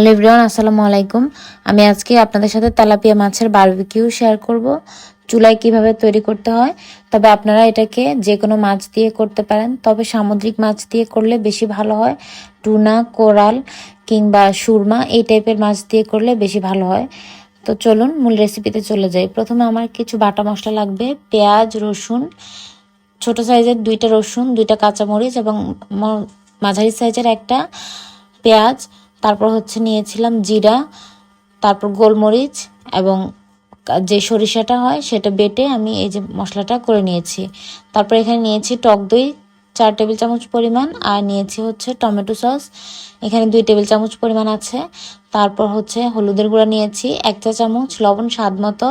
Hello everyone, আসসালামু আলাইকুম। আমি আজকে আপনাদের সাথে তেলাপিয়া মাছের বারবিকিউ শেয়ার করব, চুলায় কীভাবে তৈরি করতে হয়। তবে আপনারা এটাকে যে কোনো মাছ দিয়ে করতে পারেন, তবে সামুদ্রিক মাছ দিয়ে করলে বেশি ভালো হয়। টুনা, কোরাল কিংবা সুরমা, এই টাইপের মাছ দিয়ে করলে বেশি ভালো হয়। তো চলুন, মূল রেসিপিতে চলে যাই। প্রথমে আমার কিছু বাটা মশলা লাগবে, পেঁয়াজ, রসুন, ছোট সাইজের দুইটা রসুন, দুইটা কাঁচামরিচ এবং মাঝারি সাইজের একটা পেঁয়াজ তারপর হচ্ছে নিয়েছিলাম জিরা, তারপর গোলমরিচ এবং যে সরিষাটা হয় সেটা বেটে আমি এই যে মশলাটা করে নিয়েছি। তারপর এখানে নিয়েছি টক দই, চার টেবিল চামচ পরিমাণ আর নিয়েছি হচ্ছে টমেটো সস। এখানে দুই টেবিল চামচ পরিমাণ আছে। তারপর হচ্ছে হলুদের গুঁড়া নিয়েছি, এক চা চামচ লবণ স্বাদ মতো।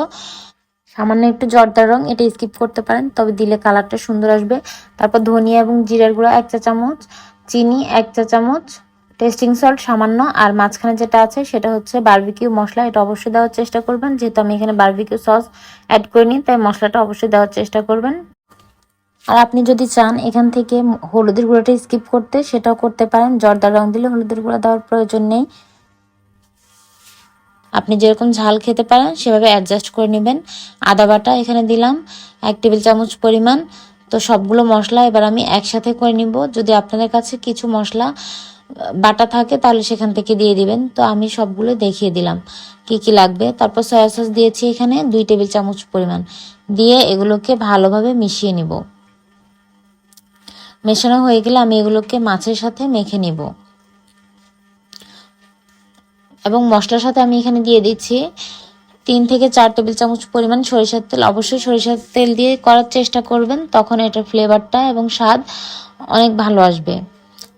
সামান্য একটু জর্দার রং, এটা স্কিপ করতে পারেন, তবে দিলে কালারটা সুন্দর আসবে। তারপর ধনিয়া এবং জিরার গুঁড়া এক চা চামচ, চিনি এক চা চামচ টেস্টিং সল্ট সামান্য, আর মাঝখানে যেটা আছে সেটা হচ্ছে বার্বিকিউ মশলা, এটা অবশ্যই দেওয়ার চেষ্টা করবেন। যেহেতু আমি এখানে বার্বিকিউ সস অ্যাড করিনি, তাই মশলাটা অবশ্যই দেওয়ার চেষ্টা করবেন। আর আপনি যদি চান এখান থেকে হলুদের গুঁড়োটা স্কিপ করতে, সেটাও করতে পারেন। জর্দার রং দিলে হলুদের গুঁড়া দেওয়ার প্রয়োজন নেই। আপনি যেরকম ঝাল খেতে পারেন, সেভাবে অ্যাডজাস্ট করে নেবেন। আদা বাটা এখানে দিলাম, এক টেবিল চামচ পরিমাণ। তো সবগুলো মশলা এবার আমি একসাথে করে নিব। যদি আপনাদের কাছে কিছু মশলা বাটা থাকে, তাহলে সেখান থেকে দিয়ে দিবেন। তো আমি সবগুলো দেখিয়ে দিলাম। কি কি লাগবে? তারপর সয়া সস দিয়েছি এখানে দুই টেবিল চামচ পরিমাণ। দিয়ে এগুলোকে ভালোভাবে মিশিয়ে নিব। মেশানো হয়ে গেলে আমি এগুলোকে মাছের সাথে মেখে নিব। এবং মশলার সাথে আমি এখানে দিয়ে দিচ্ছি তিন থেকে চার টেবিল চামচ পরিমাণ সরিষার তেল। অবশ্যই সরিষার তেল দিয়ে করার চেষ্টা করবেন, তখন এটার ফ্লেভারটা এবং স্বাদ অনেক ভালো আসবে।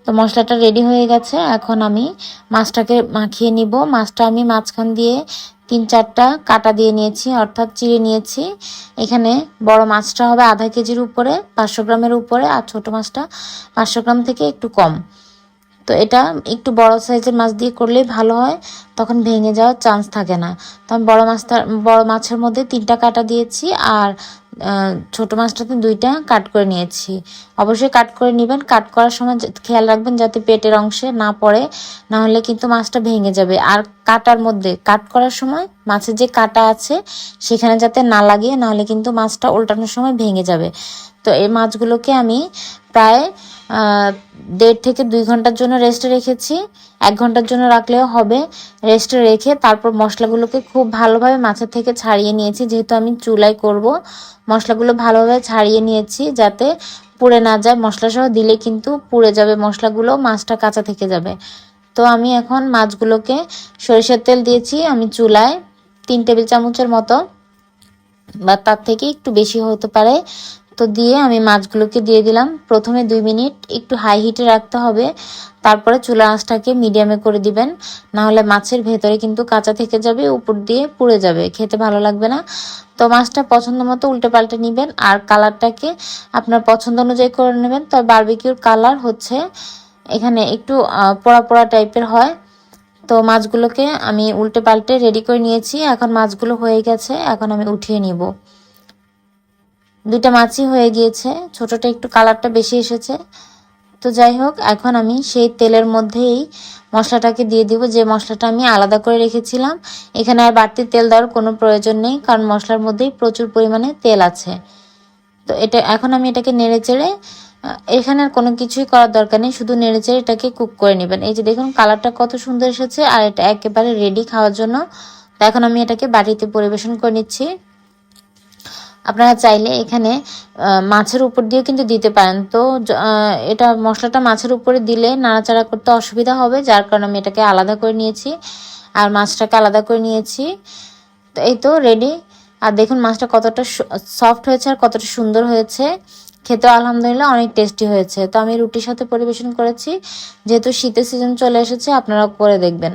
তো মশলাটা রেডি হয়ে গেছে। এখন আমি মাছটাকে মাখিয়ে নিব। মাছটা আমি মাঝখান দিয়ে তিন চারটা কাটা দিয়ে নিয়েছি, অর্থাৎ চিড়ে নিয়েছি। এখানে বড় মাছটা হবে আধা কেজির উপরে, পাঁচশো গ্রামের উপরে, আর ছোট মাছটা পাঁচশো গ্রাম থেকে একটু কম। তো এটা একটু বড় সাইজের মাছ দিয়ে করলেই ভালো হয়, তখন ভেঙে যাওয়ার চান্স থাকে না। তো আমি বড় মাছটা, বড় মাছের মধ্যে তিনটা কাটা দিয়েছি, আর ছোট মাছটাতে দুইটা কাট করে নিয়েছি। অবশ্যই কাট করে নেবেন। কাট করার সময় খেয়াল রাখবেন যাতে পেটের অংশে না পড়ে, না হলে কিন্তু মাছটা ভেঙে যাবে। আর কাটার মধ্যে, কাট করার সময় মাছের যে কাটা আছে, সেখানে যাতে না লাগে, না হলে কিন্তু মাছটা উল্টানোর সময় ভেঙে যাবে। তো এই মাছগুলোকে আমি প্রায় দেড় থেকে দুই ঘণ্টার জন্য রেস্টে রেখেছি। এক ঘণ্টার জন্য রাখলেও হবে। রেস্টে রেখে তারপর মশলাগুলোকে খুব ভালোভাবে মাছের থেকে ছাড়িয়ে নিয়েছি। যেহেতু আমি চুলায় করব, মশলাগুলো ভালোভাবে ছাড়িয়ে নিয়েছি যাতে পুড়ে না যায়। মশলা সহ দিলে কিন্তু পুড়ে যাবে মশলাগুলো, মাছটা কাঁচা থেকে যাবে। তো আমি এখন মাছগুলোকে সরিষার তেল দিয়েছি। আমি চুলায় তিন টেবিল চামচের মতো, বা তার থেকে একটু বেশি হতে পারে দিয়ে আমি মাছগুলোকে দিয়ে দিলাম। প্রথমে দুই মিনিট একটু হাই হিটে রাখতে হবে। তারপরে চুলা আঁচটাকে মিডিয়ামে করে দিবেন। না হলে মাছের ভেতরে কিন্তু কাঁচা থেকে যাবে, উপর দিয়ে পুড়ে যাবে। খেতে ভালো লাগবে না। তো মাছটা পছন্দ মতো উল্টে পাল্টে নেবেন। আর কালারটাকে আপনার পছন্দ অনুযায়ী করে নেবেন। তবে বারবিকিউর কালার হচ্ছে এখানে একটু পোড়া পোড়া টাইপের হয়। তো মাছগুলোকে আমি উল্টে পাল্টে রেডি করে নিয়েছি। এখন মাছগুলো হয়ে গেছে। এখন আমি উঠিয়ে নিব। দুইটা মাছই হয়ে গিয়েছে, ছোটটা একটু কালারটা বেশি এসেছে। তো যাই হোক, এখন আমি সেই তেলের মধ্যেই মশলাটাকে দিয়ে দিব, যে মশলাটা আমি আলাদা করে রেখেছিলাম। এখানে আর বাড়তি তেল দেওয়ার কোনো প্রয়োজন নেই, কারণ মশলার মধ্যেই প্রচুর পরিমাণে তেল আছে। তো এটা, এখন আমি এটাকে নেড়ে চেড়ে এখানে আর কোনো কিছুই করার দরকার নেই, শুধু নেড়ে চেড়ে এটাকে কুক করে নেবেন। এই যে দেখুন, কালারটা কত সুন্দর এসেছে, আর এটা একেবারে রেডি খাওয়ার জন্য। তো এখন আমি এটাকে বাড়িতে পরিবেশন করে নিচ্ছি। আপনারা চাইলে এখানে মাছের উপর দিয়েও কিন্তু দিতে পারেন। তো এটা মশলাটা মাছের উপরে দিলে নাড়াচাড়া করতে অসুবিধা হবে, যার কারণে আমি এটাকে আলাদা করে নিয়েছি। আর মাছটাকে আলাদা করে নিয়েছি। তো এই তো রেডি আর দেখুন মাছটা কতটা সফট হয়েছে আর কতটা সুন্দর হয়েছে। খেতে আলহামদুলিল্লাহ অনেক টেস্টি হয়েছে। তো আমি রুটির সাথে পরিবেশন করেছি। যেহেতু শীতের সিজন চলে এসেছে আপনারা করে দেখবেন।